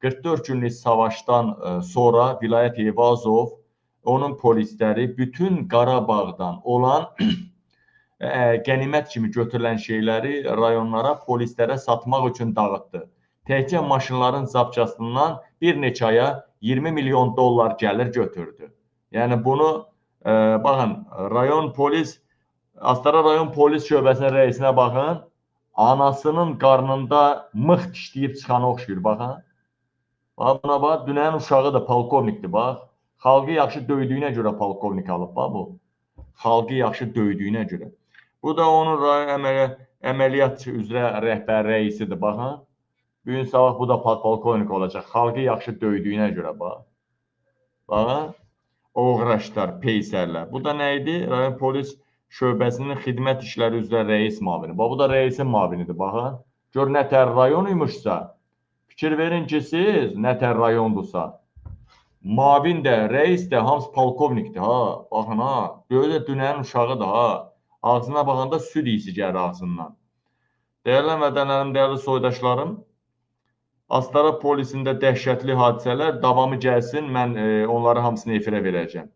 44 günlük savaşdan e, sonra vilayət Eyvazov, onun polisləri bütün Qarabağdan olan e, qənimət kimi götürülən şeyləri rayonlara, polislərə satmaq üçün dağıtdı. Təkcə maşınların zapçasından bir neçə aya 20 milyon dollar gəlir götürdü. Yəni bunu e, baxın, rayon polis Astara rayon polis şöbəsinin rəisinə baxın. Anasının qarnında mıx dişləyib çıxana oxşuyur, baxın. Bax buna bax, dünənin uşağı da polkovnikdir, bax. Xalqı yaxşı döydüyünə görə polkovnik alıb, bax bu. Xalqı yaxşı döydüyünə görə. Bu da onun rayon əməliyyat, əməliyyat üzrə rəhbər rəisidir, baxın. Bu gün sabah bu da polkovnik olacaq. Xalqı yaxşı döydüyünə görə, bax. Baxın. Oğraşlar, peysərlər. Bu da nə idi? Rayon polis şöbəsinin xidmət işləri üzrə rəis müavini. Bax bu da rəisin müavinidir, baxın. Gör nə tər rayon imişsə. Fikir verin ki, siz nə tər rayondursa. Mavin də, rəis də hamısı polkovnikdir ha. Baxın ha. Böyle dünənin uşağıdır ha. Ağzına baxanda süd iyisi gəlir ağzından. Dəyərli vətənlərim, dəyərli soydaşlarım, Astara polisində dəhşətli hadisələr davamı gəlsin. Mən e, onları hamısını efirə verəcəm.